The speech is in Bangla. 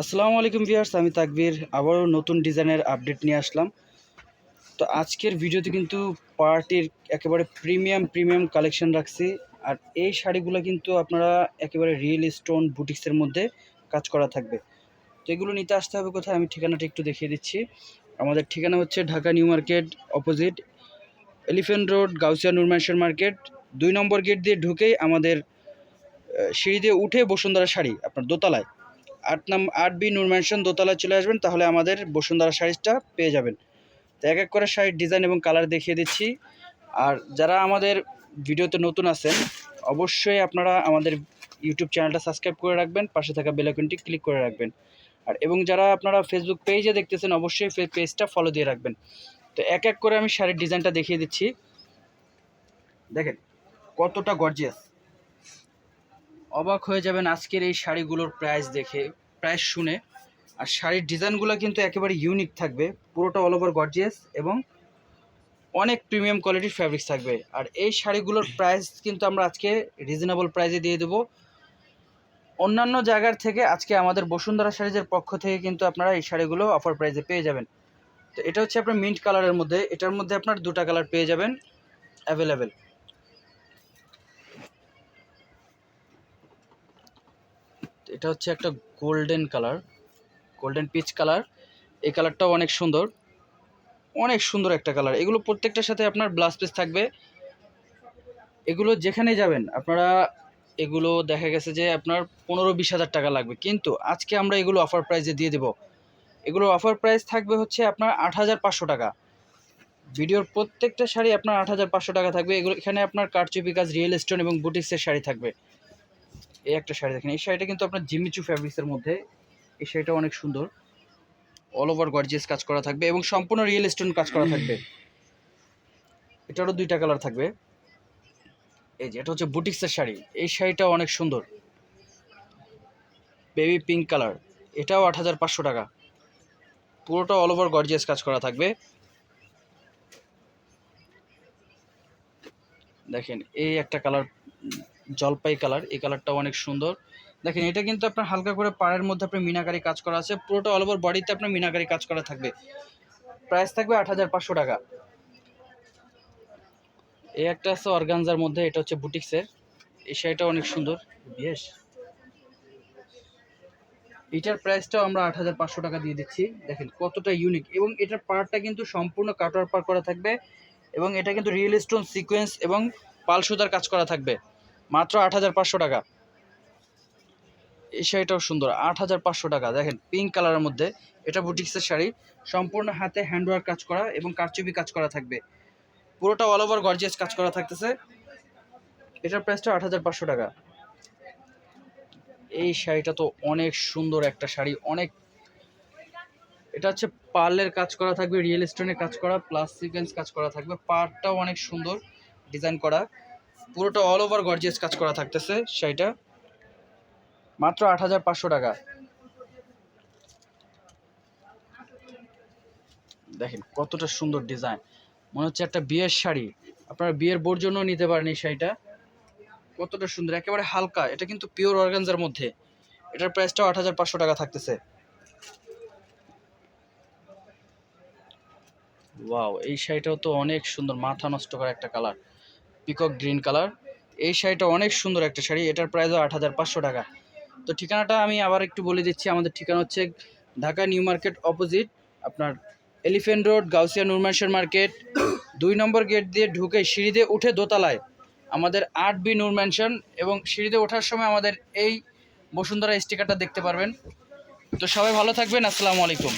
আসসালামু আলাইকুম ভিউয়ার্স, আমি তাকবীর। আবারও নতুন ডিজাইনের আপডেট নিয়ে আসলাম। তো আজকের ভিডিওতে কিন্তু পার্টির একেবারে প্রিমিয়াম প্রিমিয়াম কালেকশন রাখছি। আর এই শাড়িগুলো কিন্তু আপনারা একেবারে রিয়েল স্টোন বুটিক্সের মধ্যে কাজ করা থাকবে। তো এগুলো নিতে আসতে হবে কোথায়? আমি ঠিকানাটা একটু দেখিয়ে দিচ্ছি। আমাদের ঠিকানা হচ্ছে Dhaka new market opposite elephant road, Gausia Nur market. দুই নম্বর গেট দিয়ে ঢুকেই আমাদের সিঁড়ি দিয়ে উঠে বসুন্ধরা শাড়ি, আপনার দোতলায়। আট নাম, আট বি নূর ম্যানশন দোতলায় চলে আসবেন, তাহলে আমাদের বসুন্ধরা শাড়িটা পেয়ে যাবেন। তো এক এক করে শাড়ির ডিজাইন এবং কালার দেখিয়ে দিচ্ছি। আর যারা আমাদের ভিডিওতে নতুন আছেন, অবশ্যই আপনারা আমাদের ইউটিউব চ্যানেলটা সাবস্ক্রাইব করে রাখবেন, পাশে থাকা বেলাইকনটি ক্লিক করে রাখবেন। আর এবং যারা আপনারা ফেসবুক পেজে দেখতেছেন, অবশ্যই পেজটা ফলো দিয়ে রাখবেন। তো এক এক করে আমি শাড়ির ডিজাইনটা দেখিয়ে দিচ্ছি। দেখেন, কতটা গর্জিয়াস অবাক হয়ে যাবেন আজকের এই শাড়িগুলোর প্রাইস দেখে প্রাইস শুনে। আর শাড়ির ডিজাইনগুলো কিন্তু একেবারে ইউনিক থাকবে, পুরোটা অল ওভার গর্জিয়াস এবং অনেক প্রিমিয়াম কোয়ালিটির ফ্যাব্রিক্স থাকবে। আর এই শাড়িগুলোর প্রাইস কিন্তু আমরা আজকে রিজনেবল প্রাইসে দিয়ে দেবো। অন্যান্য জায়গার থেকে আজকে আমাদের বসুন্ধরা শাড়িজের পক্ষ থেকে কিন্তু আপনারা এই শাড়িগুলো অফার প্রাইসে পেয়ে যাবেন। তো এটা হচ্ছে আপনার মিন্ট কালারের মধ্যে, এটার মধ্যে আপনার দুটা কালার পেয়ে যাবেন অ্যাভেলেবেল এটা হচ্ছে একটা golden colour golden peach colour এই কালারটাও অনেক সুন্দর অনেক সুন্দর একটা কালার এগুলো প্রত্যেকটার সাথে আপনার ব্লাউজ পিস থাকবে। এগুলো যেখানে যাবেন, আপনারা এগুলো দেখা গেছে যে আপনার পনেরো বিশ হাজার টাকা লাগবে। কিন্তু আজকে আমরা এগুলো অফার প্রাইসে দিয়ে দেবো। এগুলো অফার প্রাইস থাকবে হচ্ছে আপনার আট হাজার পাঁচশো টাকা। ভিডিওর প্রত্যেকটা শাড়ি আপনার আট হাজার পাঁচশো টাকা থাকবে। এগুলো এখানে আপনার কারচুপি কাজ রিয়েল স্টোন এবং বুটিক্সের শাড়ি থাকবে। এই একটা শাড়ি দেখেন। এই শাড়িটা কিন্তু আপনার জিমিচু ফ্যাব্রিক্সের মধ্যে। এই শাড়িটা অনেক সুন্দর। অল ওভার গর্জিয়াস কাজ করা থাকবে এবং সম্পূর্ণ রিয়েল স্টোন কাজ করা থাকবে। এটারও দুইটা কালার থাকবে। এই যে, এটা হচ্ছে বুটিক্সের শাড়ি। এই শাড়িটাও অনেক সুন্দর। বেবি পিঙ্ক কালার এটাও আট হাজার পাঁচশো টাকা। পুরোটা অল ওভার গর্জিয়াস কাজ করা থাকবে। দেখেন, এই একটা কালার জলপাই কালার এই কালারটাও অনেক সুন্দর। দেখেন এটা কিন্তু আপনার হালকা করে পাড়ের মধ্যে আপনার মিনাকারি কাজ করা আছে। পুরোটা অল ওভার বডিতে আপনার মিনাকারি কাজ করা থাকবে। প্রাইস থাকবে আট হাজার পাঁচশো টাকা। এই একটা আছে অর্গানজার মধ্যে এটা হচ্ছে বুটিক্সের। এই শাড়িটা অনেক সুন্দর। বেশ। এটার প্রাইসটাও আমরা আট হাজার পাঁচশো টাকা দিয়ে দিচ্ছি। দেখেন কতটা ইউনিক এবং এটার পার্টটা কিন্তু সম্পূর্ণ কাটোয়ার পার করা থাকবে। এবং এটা কিন্তু রিয়েল স্টোন সিকোয়েন্স এবং পাল সুতার কাজ করা থাকবে। মাত্র আট হাজার পাঁচশো টাকা। এই শাড়িটাও সুন্দর, আট হাজার পাঁচশো টাকা। দেখেন পিঙ্ক কালারের মধ্যে। এটা বুটিক্সের শাড়ি, সম্পূর্ণ হাতে হ্যান্ডওয়ার্ক কাজ করা এবং কারচুপি কাজ করা থাকবে। পুরোটা অল ওভার গর্জিয়াস কাজ করা থাকতেছে। এটার প্রাইসটা আট হাজার পাঁচশো টাকা। এই শাড়িটা তো অনেক সুন্দর একটা শাড়ি, অনেক এটা হচ্ছে পার্লের কাজ করা থাকবে রিয়েল স্টোনের কাজ করা প্লাস সিকোয়েন্স কাজ করা থাকবে। পার্টটাও অনেক সুন্দর ডিজাইন করা। পুরোটা অল ওভার গর্জিয়াস কাজ করা থাকতেছে শাড়িটা। মাত্র আট হাজার পাঁচশো টাকা। দেখেন কতটা সুন্দর ডিজাইন মনে হচ্ছে একটা বিয়ের শাড়ি। আপনারা বিয়ের বোর জন্য নিতে পারেন এই শাড়িটা। কতটা সুন্দর, একেবারে হালকা। এটা কিন্তু পিওর অর্গানজার মধ্যে। এটার প্রাইসটাও আট হাজার পাঁচশো টাকা থাকতেছে। ওয়াও এই শাড়িটাও তো অনেক সুন্দর। মাথা নষ্ট করা একটা কালার পিকক গ্রিন কালার। এই শাড়িটা অনেক সুন্দর একটা শাড়ি, এটার প্রাইসও আট হাজার পাঁচশো টাকা। তো ঠিকানাটা আমি আবার একটু বলে দিচ্ছি, আমাদের ঠিকানা হচ্ছে ঢাকা নিউ মার্কেট অপোজিট, আপনার এলিফেন্ট রোড, গাউসিয়া নুরমানসর মার্কেট। দুই নম্বর গেট দিয়ে ঢুকে সিঁড়ি দিয়ে উঠে দোতলায় আমাদের আট বি নূর ম্যানশন এবং সিঁড়িতে ওঠার সময় আমাদের এই বসুন্ধরা স্টিকারটা দেখতে পারবেন। তো সবাই ভালো থাকবেন, আসসালামু আলাইকুম।